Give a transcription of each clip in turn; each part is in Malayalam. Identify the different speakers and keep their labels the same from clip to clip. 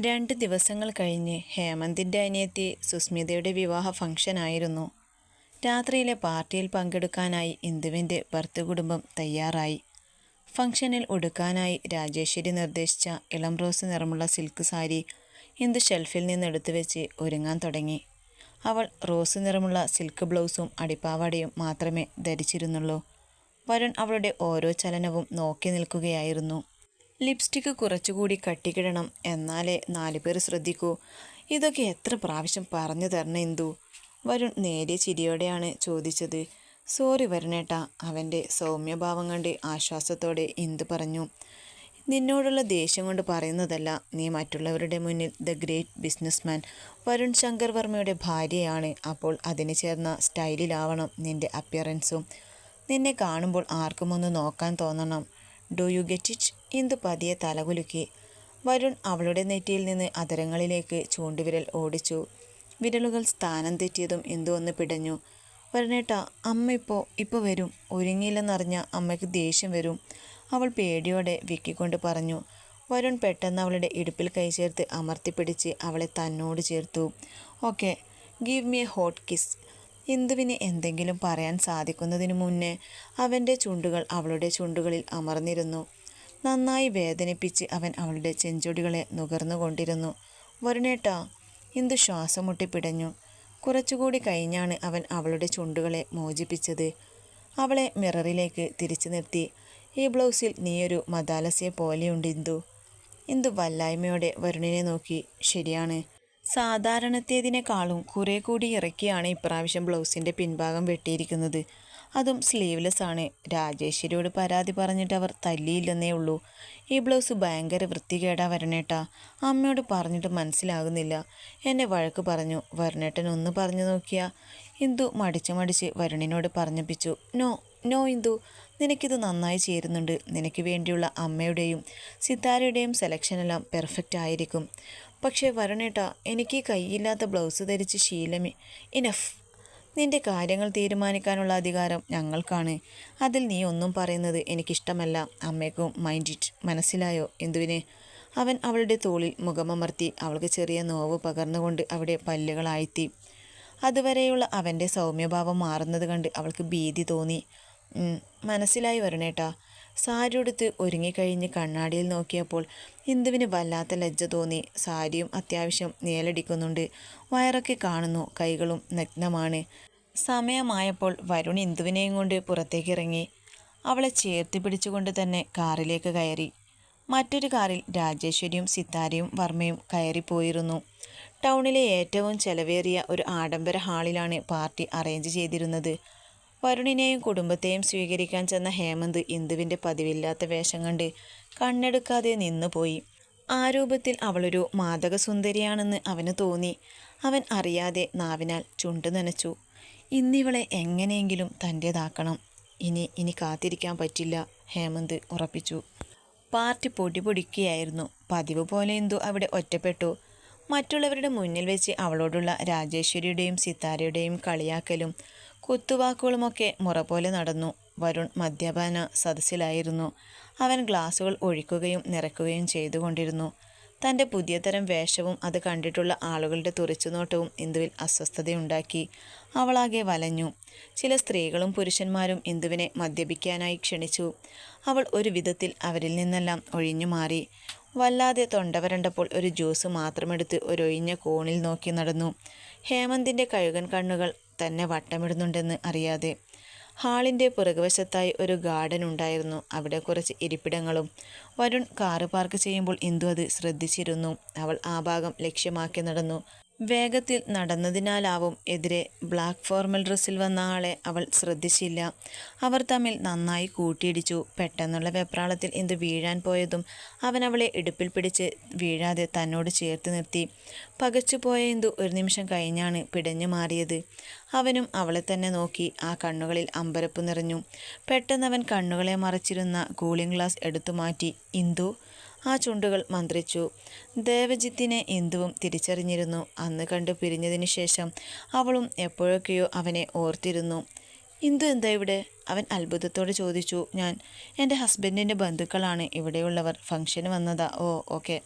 Speaker 1: രണ്ട് ദിവസങ്ങൾ കഴിഞ്ഞ് ഹേമന്തിന്റെ അനിയത്തി സുസ്മിതയുടെ വിവാഹ ഫംഗ്ഷനായിരുന്നു രാത്രിയിലെ പാർട്ടിയിൽ പങ്കെടുക്കാനായി ഇന്ദുവിന്റെ ഭർത്തൃ കുടുംബം തയ്യാറായി. ഫംഗ്ഷനിൽ ഉടുക്കാനായി രാജേശ്വരി നിർദ്ദേശിച്ച ഇളം റോസ് നിറമുള്ള സിൽക്ക് സാരി ഇന്ദു ഷെൽഫിൽ നിന്ന് എടുത്തു വെച്ച് ഒരുങ്ങാൻ തുടങ്ങി. അവൾ റോസ് നിറമുള്ള സിൽക്ക് ബ്ലൗസും അടിപ്പാവാടയും മാത്രമേ ധരിച്ചിരുന്നുള്ളൂ. വരുൺ അവളുടെ ഓരോ ചലനവും നോക്കി നിൽക്കുകയായിരുന്നു. ലിപ്സ്റ്റിക്ക് കുറച്ചുകൂടി കട്ടിക്കിടണം. എന്നാലേ നാലു പേർ ശ്രദ്ധിക്കൂ. ഇതൊക്കെ എത്ര പ്രാവശ്യം പറഞ്ഞു തരണം എന്തു വരുൺ നേരിയ ചിരിയോടെയാണ് ചോദിച്ചത്. സോറി വരണേട്ട. അവന്റെ സൗമ്യഭാവം കണ്ട് ആശ്വാസത്തോടെ ഇന്ദു പറഞ്ഞു നിന്നോടുള്ള ദേഷ്യം കൊണ്ട് പറയുന്നതല്ല. നീ മറ്റുള്ളവരുടെ മുന്നിൽ the great businessman. Varun Shankar വർമ്മയുടെ ഭാര്യയാണ്. അപ്പോൾ അതിന് ചേർന്ന സ്റ്റൈലിലാവണം നിന്റെ അപ്പിയറൻസും. നിന്നെ കാണുമ്പോൾ ആർക്കും ഒന്ന് നോക്കാൻ തോന്നണം. Do you get it? Indu പതിയെ തലകുലുക്കി വരുൺ അവളുടെ നെറ്റിയിൽ നിന്ന് അതരങ്ങളിലേക്ക് ചൂണ്ടുവിരൽ ഓടിച്ചു. വിരലുകൾ സ്ഥാനം തെറ്റിയതും ഇന്ദു ഒന്ന് പിടഞ്ഞു. വരണേട്ട അമ്മ ഇപ്പോൾ ഇപ്പോൾ വരും. ഒരുങ്ങിയില്ലെന്നറിഞ്ഞ അമ്മയ്ക്ക് ദേഷ്യം വരും. അവൾ പേടിയോടെ വിക്കിക്കൊണ്ട് പറഞ്ഞു. വരുൺ പെട്ടെന്ന് അവളുടെ ഇടുപ്പിൽ കൈ ചേർത്ത് അമർത്തിപ്പിടിച്ച് അവളെ തന്നോട് ചേർത്തു. Okay give me a hot kiss. ഇന്ദുവിന് എന്തെങ്കിലും പറയാൻ സാധിക്കുന്നതിനു മുന്നേ അവന്റെ ചുണ്ടുകൾ അവളുടെ ചുണ്ടുകളിൽ അമർന്നിരുന്നു. നന്നായി വേദനിപ്പിച്ച് അവൻ അവളുടെ ചെഞ്ചൊടികളെ നുകർന്നുകൊണ്ടിരുന്നു. വരുണേട്ടാ ഇന്ദു ശ്വാസം മുട്ടി പിടഞ്ഞു. കുറച്ചുകൂടി കഴിഞ്ഞാണ് അവൻ അവളുടെ ചുണ്ടുകളെ മോചിപ്പിച്ചത്. അവളെ മിററിലേക്ക് തിരിച്ചു നിർത്തി. ഈ ബ്ലൗസിൽ നീയൊരു മദാലസ്യെ പോലെയുണ്ട് ഇന്ദു. ഇന്ദു വല്ലായ്മയോടെ വരുണിനെ നോക്കി. ശരിയാണ്. സാധാരണത്തേതിനേക്കാളും കുറെ കൂടി ഇറക്കിയാണ് ഇപ്രാവശ്യം ബ്ലൗസിന്റെ പിൻഭാഗം വെട്ടിയിരിക്കുന്നത്. അതും സ്ലീവ്ലെസ് ആണ്. രാജേശ്വരിയോട് പരാതി പറഞ്ഞിട്ട് അവർ തല്ലിയില്ലെന്നേ ഉള്ളൂ. ഈ ബ്ലൗസ് ഭയങ്കര വൃത്തികേടാ വരണേട്ടാ. അമ്മയോട് പറഞ്ഞിട്ട് മനസ്സിലാകുന്നില്ല. എന്നെ വഴക്ക് പറഞ്ഞു. വരണേട്ടൻ ഒന്ന് പറഞ്ഞു നോക്കിയാ. ഇന്ദു മടിച്ച് മടിച്ച് വരുണിനോട് പറഞ്ഞപ്പിച്ചു. No no Indu. നിനക്കിത് നന്നായി ചേരുന്നുണ്ട്. നിനക്ക് വേണ്ടിയുള്ള അമ്മയുടെയും സിത്താരയുടെയും സെലക്ഷനെല്ലാം പെർഫെക്റ്റ് ആയിരിക്കും. പക്ഷേ വരുണേട്ടാ എനിക്ക് കൈയില്ലാത്ത ബ്ലൗസ് ധരിച്ച് ശീലമി. ഇനഫ് നിന്റെ കാര്യങ്ങൾ തീരുമാനിക്കാനുള്ള അധികാരം ഞങ്ങൾക്കാണ്. അതിൽ നീ ഒന്നും പറയുന്നത് എനിക്കിഷ്ടമല്ല. അമ്മയ്ക്കും മൈൻഡ് ഇറ്റ് മനസ്സിലായോ? എന്തുവിനെ? അവൻ അവളുടെ തോളിൽ മുഖമമർത്തി അവൾക്ക് ചെറിയ നോവ് പകർന്നുകൊണ്ട് അവിടെ പല്ലുകളായെത്തി അതുവരെയുള്ള അവന്റെ സൗമ്യഭാവം മാറുന്നത് കണ്ട് അവൾക്ക് ഭീതി തോന്നി. മനസ്സിലായി വരണേട്ടാ. സാരി ഉടുത്ത് ഒരുങ്ങിക്കഴിഞ്ഞ് കണ്ണാടിയിൽ നോക്കിയപ്പോൾ ഇന്ദുവിന് വല്ലാത്ത ലജ്ജ തോന്നി. സാരിയും അത്യാവശ്യം നിഴലടിക്കുന്നുണ്ട് വയറൊക്കെ കാണുന്നു. കൈകളും നഗ്നമാണ്. സമയമായപ്പോൾ വരുൺ ഇന്ദുവിനെയും കൊണ്ട് പുറത്തേക്ക് ഇറങ്ങി അവളെ ചേർത്ത് പിടിച്ചുകൊണ്ട് തന്നെ കാറിലേക്ക് കയറി. മറ്റൊരു കാറിൽ രാജേശ്വരിയും സിത്താരയും വർമ്മയും കയറിപ്പോയിരുന്നു. ടൗണിലെ ഏറ്റവും ചെലവേറിയ ഒരു ആഡംബര ഹാളിലാണ് പാർട്ടി അറേഞ്ച് ചെയ്തിരുന്നത്. വരുണിനെയും കുടുംബത്തെയും സ്വീകരിക്കാൻ ചെന്ന ഹേമന്ത് ഇന്ദുവിന്റെ പതിവില്ലാത്ത വേഷം കണ്ട് കണ്ണെടുക്കാതെ നിന്നുപോയി. ആ രൂപത്തിൽ അവളൊരു മാതകസുന്ദരിയാണെന്ന് അവന് തോന്നി. അവൻ അറിയാതെ നാവിനാൽ ചുണ്ടു നനച്ചു. ഇന്നിവളെ എങ്ങനെയെങ്കിലും തന്റേതാക്കണം ഇനി ഇനി കാത്തിരിക്കാൻ പറ്റില്ല ഹേമന്ത് ഉറപ്പിച്ചു. പാർട്ടി പൊടി പൊടിക്കുകയായിരുന്നു. പതിവ് പോലെ എന്തു അവിടെ ഒറ്റപ്പെട്ടു. മറ്റുള്ളവരുടെ മുന്നിൽ വെച്ച് അവളോടുള്ള രാജേശ്വരിയുടെയും സിത്താരയുടെയും കളിയാക്കലും കുത്തുവാക്കുകളുമൊക്കെ മുറ പോലെ നടന്നു. വരുൺ മദ്യപാന സദസ്സിലായിരുന്നു. അവൻ ഗ്ലാസുകൾ ഒഴിക്കുകയും നിറയ്ക്കുകയും ചെയ്തുകൊണ്ടിരുന്നു. തന്റെ പുതിയ തരം വേഷവും അത് കണ്ടിട്ടുള്ള ആളുകളുടെ തുറിച്ചുനോട്ടവും ഇന്ദുവിൽ അസ്വസ്ഥതയുണ്ടാക്കി. അവളാകെ വലഞ്ഞു. ചില സ്ത്രീകളും പുരുഷന്മാരും ഇന്ദുവിനെ മദ്യപിക്കാനായി ക്ഷണിച്ചു. അവൾ ഒരു വിധത്തിൽ അവരിൽ നിന്നെല്ലാം ഒഴിഞ്ഞു മാറി. വല്ലാതെ തൊണ്ടവരണ്ടപ്പോൾ ഒരു ജ്യൂസ് മാത്രമെടുത്ത് ഒരൊഴിഞ്ഞ കോണിൽ നോക്കി നടന്നു. ഹേമന്തിന്റെ കഴുകൻ കണ്ണുകൾ തന്നെ വട്ടമിടുന്നുണ്ടെന്ന് അറിയാതെ ഹാളിന്റെ പുറകുവശത്തായി ഒരു ഗാർഡൻ ഉണ്ടായിരുന്നു. അവിടെ കുറച്ച് ഇരിപ്പിടങ്ങളും വരുൺ കാറ് പാർക്ക് ചെയ്യുമ്പോൾ ഇന്ദു അത് ശ്രദ്ധിച്ചിരുന്നു. അവൾ ആ ഭാഗം ലക്ഷ്യമാക്കി നടന്നു. വേഗത്തിൽ നടന്നതിനാലാവും എതിരെ ബ്ലാക്ക് ഫോർമൽ ഡ്രസ്സിൽ വന്ന ആളെ അവൾ ശ്രദ്ധിച്ചില്ല. അവർ തമ്മിൽ നന്നായി കൂട്ടിയിടിച്ചു. പെട്ടെന്നുള്ള വെപ്രാളത്തിൽ ഇന്ന് വീഴാൻ പോയതും അവൻ അവളെ ഇടുപ്പിൽ പിടിച്ച് വീഴാതെ തന്നോട് ചേർത്ത് നിർത്തി. പകച്ചുപോയ ഇന്ദു ഒരു നിമിഷം കഴിഞ്ഞാണ് പിടഞ്ഞു മാറിയത്. അവനും അവളെ തന്നെ നോക്കി ആ കണ്ണുകളിൽ അമ്പരപ്പ് നിറഞ്ഞു. പെട്ടെന്നവൻ കണ്ണുകളെ മറച്ചിരുന്ന കൂളിംഗ് ഗ്ലാസ് എടുത്തു മാറ്റി. ഇന്ദു ആ ചുണ്ടുകൾ മന്ത്രിച്ചു. ദേവജിത്തിനെ എന്തുവും തിരിച്ചറിഞ്ഞിരുന്നു. അന്ന് കണ്ടു പിരിഞ്ഞതിനു ശേഷം അവളും എപ്പോഴൊക്കെയോ അവനെ ഓർത്തിരുന്നു. ഇന്ദു എന്താ ഇവിടെ? അവൻ അത്ഭുതത്തോട് ചോദിച്ചു. ഞാൻ എന്റെ ഹസ്ബൻഡിന്റെ ബന്ധുക്കളാണ്. ഇവിടെയുള്ളവർ ഫംഗ്ഷന് വന്നതാ. Oh okay.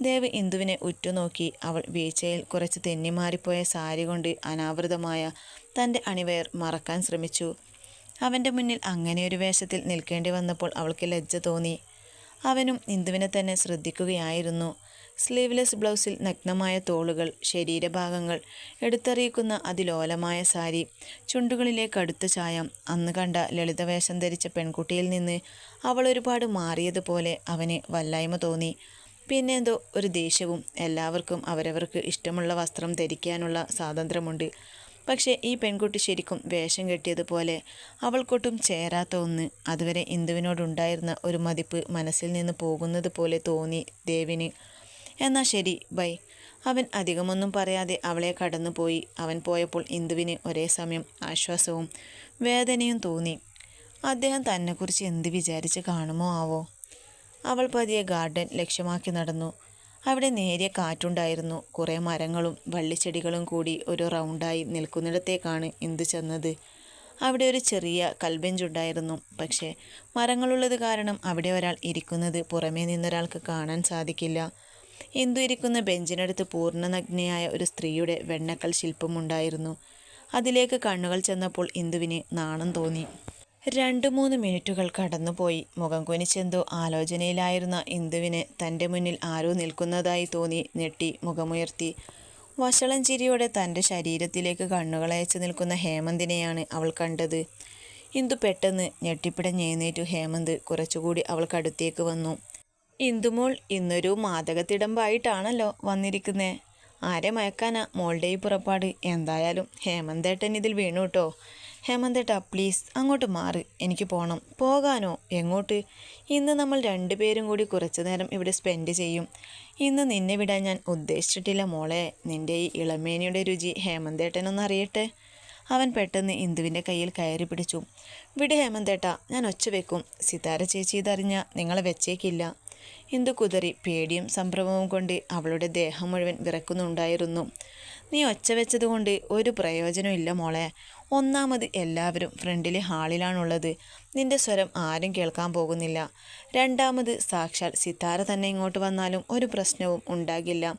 Speaker 1: ദേവ് ഇന്ദുവിനെ ഉറ്റുനോക്കി. അവൾ വീഴ്ചയിൽ കുറച്ച് തെന്നിമാറിപ്പോയ സാരി കൊണ്ട് അനാവൃതമായ തന്റെ അണിവയർ മറക്കാൻ ശ്രമിച്ചു. അവന്റെ മുന്നിൽ അങ്ങനെയൊരു വേഷത്തിൽ നിൽക്കേണ്ടി വന്നപ്പോൾ അവൾക്ക് ലജ്ജ തോന്നി. അവനും ഇന്ദുവിനെ തന്നെ ശ്രദ്ധിക്കുകയായിരുന്നു. സ്ലീവ്ലെസ് ബ്ലൗസിൽ നഗ്നമായ തോളുകൾ ശരീരഭാഗങ്ങൾ എടുത്തറിയിക്കുന്ന അതിലോലമായ സാരി ചുണ്ടുകളിലെ കടുത്ത ചായം അന്ന് കണ്ട ലളിതവേഷം ധരിച്ച പെൺകുട്ടിയിൽ നിന്ന് അവൾ ഒരുപാട് മാറിയതുപോലെ അവന് വല്ലായ്മ തോന്നി. പിന്നെന്തോ ഒരു ദേഷ്യവും എല്ലാവർക്കും അവരവർക്ക് ഇഷ്ടമുള്ള വസ്ത്രം ധരിക്കാനുള്ള സ്വാതന്ത്ര്യമുണ്ട്. പക്ഷേ ഈ പെൺകുട്ടി ശരിക്കും വേഷം കെട്ടിയതുപോലെ അവൾക്കൊട്ടും ചേരാത്ത ഒന്ന് അതുവരെ ഇന്ദുവിനോടുണ്ടായിരുന്ന ഒരു മതിപ്പ് മനസ്സിൽ നിന്ന് പോകുന്നത് പോലെ തോന്നി ദേവിന്. എന്നാ ശരി ബൈ. അവൻ അധികമൊന്നും പറയാതെ അവളെ കടന്നുപോയി. അവൻ പോയപ്പോൾ ഇന്ദുവിന് ഒരേ സമയം ആശ്വാസവും വേദനയും തോന്നി. അദ്ദേഹം തന്നെക്കുറിച്ച് എന്ത് വിചാരിച്ച് കാണുമോ ആവോ? അവൾ പതിയെ ഗാർഡൻ ലക്ഷ്യമാക്കി നടന്നു. അവിടെ നേരിയ കാറ്റുണ്ടായിരുന്നു. കുറേ മരങ്ങളും വള്ളിച്ചെടികളും കൂടി ഒരു റൗണ്ടായി നിൽക്കുന്നിടത്തേക്കാണ് ഇന്ദു ചെന്നത്. അവിടെ ഒരു ചെറിയ കൽബെഞ്ചുണ്ടായിരുന്നു. പക്ഷേ മരങ്ങളുള്ളത് കാരണം അവിടെ ഒരാൾ ഇരിക്കുന്നത് പുറമേ നിന്നൊരാൾക്ക് കാണാൻ സാധിക്കില്ല. ഇന്ദു ഇരിക്കുന്ന ബെഞ്ചിനടുത്ത് പൂർണനഗ്നയായ ഒരു സ്ത്രീയുടെ വെണ്ണക്കൽ ശില്പമുണ്ടായിരുന്നു. അതിലേക്ക് കണ്ണുകൾ ചെന്നപ്പോൾ ഇന്ദുവിന് നാണം തോന്നി. രണ്ടു മൂന്ന് മിനിറ്റുകൾ കടന്നുപോയി. മുഖം കുനിച്ചെന്തോ ആലോചനയിലായിരുന്ന ഇന്ദുവിന് തന്റെ മുന്നിൽ ആരോ നിൽക്കുന്നതായി തോന്നി ഞെട്ടി മുഖമുയർത്തി. വഷളം ചിരിയോടെ തന്റെ ശരീരത്തിലേക്ക് കണ്ണുകളയച്ചു നിൽക്കുന്ന ഹേമന്തിനെയാണ് അവൾ കണ്ടത്. ഇന്ദു പെട്ടെന്ന് ഞെട്ടിപ്പിടഞ്ഞെഴുന്നേറ്റു ഹേമന്ത് കുറച്ചുകൂടി അവൾക്കടുത്തേക്ക് വന്നു. ഇന്ദുമോൾ ഇന്നൊരു മാതകത്തിടമ്പായിട്ടാണല്ലോ വന്നിരിക്കുന്നേ. ആരെ മയക്കാനാ മോളുടെ ഈ പുറപ്പാട്? എന്തായാലും ഹേമന്തേട്ടൻ ഇതിൽ വീണു കേട്ടോ ഹേമന്തേട്ടാ പ്ലീസ് അങ്ങോട്ട് മാറ്. എനിക്ക് പോകണം പോകാനോ? എങ്ങോട്ട്? ഇന്ന് നമ്മൾ രണ്ടുപേരും കൂടി കുറച്ചു നേരം ഇവിടെ സ്പെൻഡ് ചെയ്യും. ഇന്ന് നിന്നെ വിടാൻ ഞാൻ ഉദ്ദേശിച്ചിട്ടില്ല മോളെ. നിന്റെ ഈ ഇളമേനിയുടെ രുചി ഹേമന്തേട്ടനൊന്ന് അറിയട്ടെ? അവൻ പെട്ടെന്ന് ഇന്ദുവിന്റെ കയ്യിൽ കയറി പിടിച്ചു. വിട് ഹേമന്തേട്ട ഞാൻ ഒച്ച വെക്കും. സിതാര ചേച്ചി ഇതറിഞ്ഞ നിങ്ങളെ വെച്ചേക്കില്ല. ഇന്ദു കുതറി പേടിയും സംഭ്രമവും കൊണ്ട് അവളുടെ ദേഹം മുഴുവൻ വിറക്കുന്നുണ്ടായിരുന്നു. നീ ഒച്ച വെച്ചതുകൊണ്ട് ഒരു പ്രയോജനമില്ല മോളെ. ഒന്നാമത് എല്ലാവരും ഫ്രണ്ടിലെ ഹാളിലാണുള്ളത്. നിന്റെ സ്വരം ആരും കേൾക്കാൻ പോകുന്നില്ല. രണ്ടാമത് സാക്ഷാൽ സിത്താര തന്നെ ഇങ്ങോട്ട് വന്നാലും ഒരു പ്രശ്നവും ഉണ്ടാകില്ല.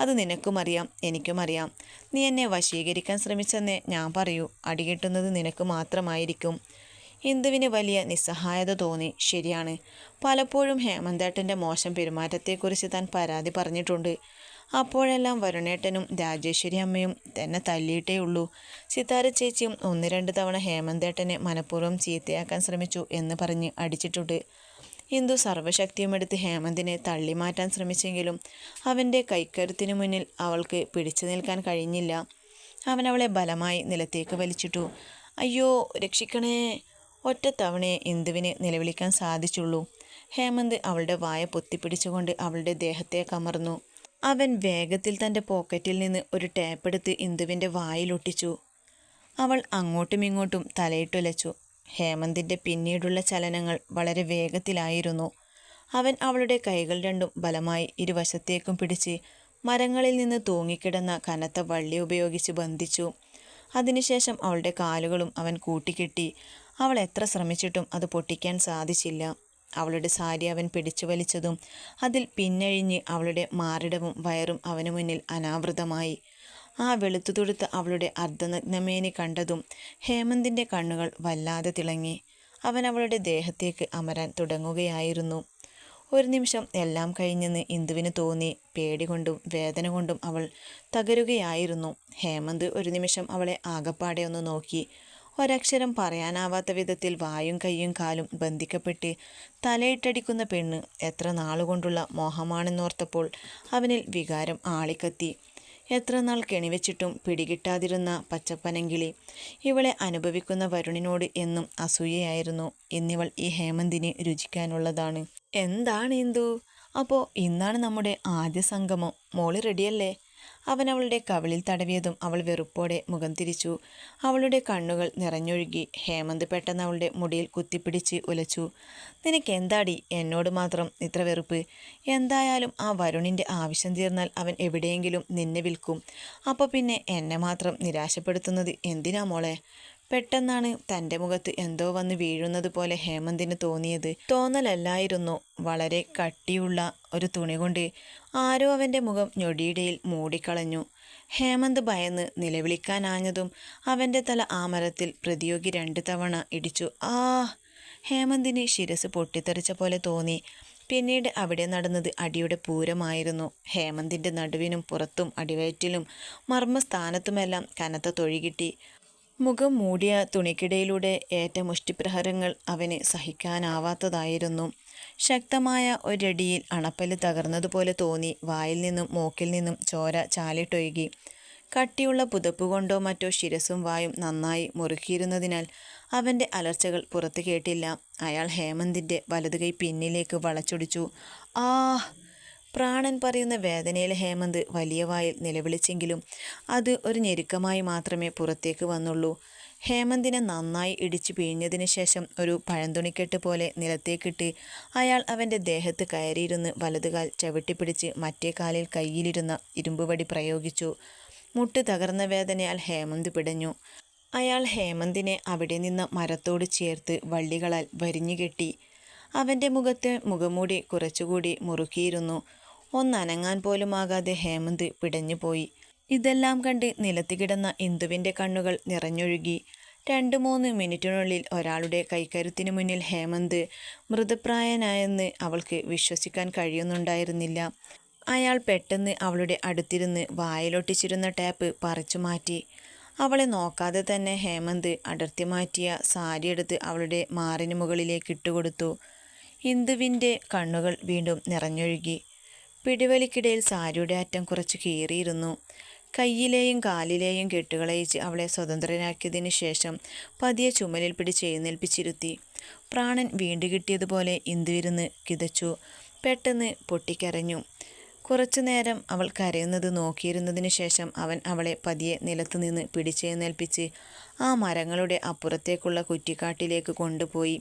Speaker 1: അത് നിനക്കും അറിയാം എനിക്കും അറിയാം നീ എന്നെ വശീകരിക്കാൻ ശ്രമിച്ചെന്നേ ഞാൻ പറയൂ. അടികിട്ടുന്നത് നിനക്ക് മാത്രമായിരിക്കും. ഇന്ദുവിന് വലിയ നിസ്സഹായത തോന്നി. ശരിയാണ്. പലപ്പോഴും ഹേമന്തേട്ടന്റെ മോശം പെരുമാറ്റത്തെക്കുറിച്ച് താൻ പരാതി പറഞ്ഞിട്ടുണ്ട്. അപ്പോഴെല്ലാം വരുണേട്ടനും രാജേശ്വരി അമ്മയും തന്നെ തല്ലിയിട്ടേ ഉള്ളൂ. സിതാര ചേച്ചിയും ഒന്ന് രണ്ട് തവണ ഹേമന്തേട്ടനെ മനഃപൂർവം ചീത്തയാക്കാൻ ശ്രമിച്ചു എന്ന് പറഞ്ഞ് അടിച്ചിട്ടുണ്ട്. ഇന്ദു സർവശക്തിയും എടുത്ത് ഹേമന്തിനെ തള്ളിമാറ്റാൻ ശ്രമിച്ചെങ്കിലും അവന്റെ കൈക്കരുത്തിനു മുന്നിൽ അവൾക്ക് പിടിച്ചു നിൽക്കാൻ കഴിഞ്ഞില്ല. അവൻ അവളെ ബലമായി നിലത്തേക്ക് വലിച്ചിട്ടു. അയ്യോ രക്ഷിക്കണേ. ഒറ്റ തവണയെ ഇന്ദുവിനെ നിലവിളിക്കാൻ സാധിച്ചുള്ളൂ. ഹേമന്ത് അവളുടെ വായ പൊത്തിപ്പിടിച്ചുകൊണ്ട് അവളുടെ ദേഹത്തെ കമർന്നു അവൻ വേഗത്തിൽ തന്റെ പോക്കറ്റിൽ നിന്ന് ഒരു ടാപ്പ് എടുത്ത് ഇന്ദുവിന്റെ വായിലൊട്ടിച്ചു. അവൾ അങ്ങോട്ടും ഇങ്ങോട്ടും തലയിട്ടുലച്ചു. ഹേമന്തിന്റെ പിന്നീടുള്ള ചലനങ്ങൾ വളരെ വേഗത്തിലായിരുന്നു. അവൻ അവളുടെ കൈകൾ രണ്ടും ബലമായി ഇരുവശത്തേക്കും പിടിച്ച് മരങ്ങളിൽ നിന്ന് തൂങ്ങിക്കിടന്ന കനത്ത വള്ളി ഉപയോഗിച്ച് ബന്ധിച്ചു. അതിനുശേഷം അവളുടെ കാലുകളും അവൻ കൂട്ടിക്കെട്ടി. അവൾ എത്ര ശ്രമിച്ചിട്ടും അത് പൊട്ടിക്കാൻ സാധിച്ചില്ല. അവളുടെ സാരി അവൻ പിടിച്ചു വലിച്ചതും അതിൽ പിന്നഴിഞ്ഞ് അവളുടെ മാറിടവും വയറും അവന് മുന്നിൽ അനാവൃതമായി. ആ വെളുത്തു തൊടുത്ത് അവളുടെ അർദ്ധനഗ്നമേനി കണ്ടതും ഹേമന്തിന്റെ കണ്ണുകൾ വല്ലാതെ തിളങ്ങി. അവൻ അവളുടെ ദേഹത്തേക്ക് അമരാൻ തുടങ്ങുകയായിരുന്നു. ഒരു നിമിഷം എല്ലാം കഴിഞ്ഞെന്ന് ഇന്ദുവിന് തോന്നി പേടി കൊണ്ടും വേദന കൊണ്ടും അവൾ തകരുകയായിരുന്നു. ഹേമന്ത് ഒരു നിമിഷം അവളെ ആകപ്പാടെ ഒന്ന് നോക്കി ഒരക്ഷരം പറയാനാവാത്ത വിധത്തിൽ വായും കൈയും കാലും ബന്ധിക്കപ്പെട്ട് തലയിട്ടടിക്കുന്ന പെണ്ണ് എത്ര നാളുകൊണ്ടുള്ള മോഹമാണെന്നോർത്തപ്പോൾ അവനിൽ വികാരം ആളിക്കത്തി. എത്ര നാൾ കെണിവെച്ചിട്ടും പിടികിട്ടാതിരുന്ന പച്ചപ്പനങ്കിളി. ഇവളെ അനുഭവിക്കുന്ന വരുണിനോട് എന്നും അസൂയയായിരുന്നു. എന്നിവൾ ഈ ഹേമന്തിന് രുചിക്കാനുള്ളതാണ്. എന്താണ് ഇന്ദു? അപ്പോൾ ഇന്നാണ് നമ്മുടെ ആദ്യ സംഗമം. മോൾ റെഡിയല്ലേ അവൻ അവളുടെ കവിളിൽ തടവിയതും അവൾ വെറുപ്പോടെ മുഖം തിരിച്ചു. അവളുടെ കണ്ണുകൾ നിറഞ്ഞൊഴുകി ഹേമന്ത് പെട്ടെന്ന് അവളുടെ മുടിയിൽ കുത്തിപ്പിടിച്ച് ഉലച്ചു. നിനക്ക് എന്താടി? എന്നോട് മാത്രം ഇത്ര വെറുപ്പ്. എന്തായാലും ആ വരുണിന്റെ ആവശ്യം തീർന്നാൽ അവൻ എവിടെയെങ്കിലും നിന്നെ വിൽക്കും. അപ്പോൾ പിന്നെ എന്നെ മാത്രം നിരാശപ്പെടുത്തുന്നത് എന്തിനാ മോളെ? പെട്ടെന്നാണ് തന്റെ മുഖത്ത് എന്തോ വന്ന് വീഴുന്നത് പോലെ ഹേമന്തിന് തോന്നിയത്. തോന്നലല്ലായിരുന്നു. വളരെ കട്ടിയുള്ള ഒരു തുണി കൊണ്ട് ആരോ അവന്റെ മുഖം ഞൊടിയിടയിൽ മൂടിക്കളഞ്ഞു. ഹേമന്ത് ഭയന്ന് നിലവിളിക്കാനാഞ്ഞതും അവന്റെ തല ആ മരത്തിൽ പ്രതിയോഗി രണ്ട് തവണ ഇടിച്ചു. ആ ഹേമന്തിന് ശിരസ് പൊട്ടിത്തെറിച്ച പോലെ തോന്നി. പിന്നീട് അവിടെ നടന്നത് അടിയുടെ പൂരമായിരുന്നു. ഹേമന്തിന്റെ നടുവിനും പുറത്തും അടിവയറ്റിലും മർമ്മസ്ഥാനത്തുമെല്ലാം കനത്ത തൊഴി കിട്ടി. മുഖം മൂടിയ തുണിക്കിടയിലൂടെ ഏറ്റ മുഷ്ടിപ്രഹരങ്ങൾ അവന് സഹിക്കാനാവാത്തതായിരുന്നു. ശക്തമായ ഒരടിയിൽ അണപ്പൽ തകർന്നതുപോലെ തോന്നി വായിൽ നിന്നും മൂക്കിൽ നിന്നും ചോര ചാലിട്ടൊഴുകി. കട്ടിയുള്ള പുതപ്പ് കൊണ്ടോ മറ്റോ ശിരസും വായും നന്നായി മുറുക്കിയിരുന്നതിനാൽ അവന്റെ അലർച്ചകൾ പുറത്തു കേട്ടില്ല. അയാൾ ഹേമന്തിന്റെ വലതുകൈ പിന്നിലേക്ക് വളച്ചൊടിച്ചു. ആ പ്രാണൻ പറയുന്ന വേദനയിൽ ഹേമന്ത് വലിയ വായിൽ നിലവിളിച്ചെങ്കിലും അത് ഒരു ഞെരുക്കമായി മാത്രമേ പുറത്തേക്ക് വന്നുള്ളൂ. ഹേമന്തിനെ നന്നായി ഇടിച്ചു പിഴിഞ്ഞതിന് ശേഷം ഒരു പഴന്തുണിക്കെട്ട് പോലെ നിലത്തേക്കിട്ട് അയാൾ അവന്റെ ദേഹത്ത് കയറിയിരുന്ന് വലതുകാൽ ചവിട്ടിപ്പിടിച്ച് മറ്റേ കാലിൽ കയ്യിലിരുന്ന ഇരുമ്പുവടി പ്രയോഗിച്ചു. മുട്ട് തകർന്ന വേദനയാൽ ഹേമന്ത് പിടഞ്ഞു. അയാൾ ഹേമന്തിനെ അവിടെ നിന്ന് മരത്തോട് ചേർത്ത് വള്ളികളാൽ വരിഞ്ഞുകെട്ടി. അവന്റെ മുഖത്ത് മുഖമൂടി കുറച്ചുകൂടി മുറുക്കിയിരുന്നു. ഒന്നനങ്ങാൻ പോലുമാകാതെ ഹേമന്ത് പിടഞ്ഞുപോയി. ഇതെല്ലാം കണ്ട് നിലത്ത് കിടന്ന ഇന്ദുവിന്റെ കണ്ണുകൾ നിറഞ്ഞൊഴുകി. രണ്ട് മൂന്ന് മിനിറ്റിനുള്ളിൽ ഒരാളുടെ കൈക്കരുത്തിനു മുന്നിൽ ഹേമന്ത് മൃതപ്രായനായെന്ന് അവൾക്ക് വിശ്വസിക്കാൻ കഴിയുന്നുണ്ടായിരുന്നില്ല. അയാൾ പെട്ടെന്ന് അവളുടെ അടുത്തിരുന്ന് വായിലൊട്ടിച്ചിരുന്ന ടാപ്പ് പറിച്ചു മാറ്റി. അവളെ നോക്കാതെ തന്നെ ഹേമന്ത് അടർത്തി മാറ്റിയ സാരി എടുത്ത് അവളുടെ മാറിന് മുകളിലേക്ക് ഇട്ടുകൊടുത്തു. ഇന്ദുവിന്റെ കണ്ണുകൾ വീണ്ടും നിറഞ്ഞൊഴുകി. പിടിവലിക്കിടയിൽ സാരിയുടെ അറ്റം കുറച്ച് കീറിയിരുന്നു. കയ്യിലെയും കാലിലെയും കെട്ടുകളയിച്ച് അവളെ സ്വതന്ത്രനാക്കിയതിനു ശേഷം പതിയെ ചുമലിൽ പിടിച്ച് എഴുന്നേൽപ്പിച്ചിരുത്തി. പ്രാണൻ വീണ്ടു കിട്ടിയതുപോലെ ഇന്ദുവിരുന്ന് കിതച്ചു. പെട്ടെന്ന് പൊട്ടിക്കരഞ്ഞു. കുറച്ചു നേരം അവൾ കരയുന്നത് നോക്കിയിരുന്നതിനു ശേഷം അവൻ അവളെ പതിയെ നിലത്തുനിന്ന് പിടിച്ചെഴുന്നേൽപ്പിച്ച് ആ മരങ്ങളുടെ അപ്പുറത്തേക്കുള്ള കുറ്റിക്കാട്ടിലേക്ക് കൊണ്ടുപോയി.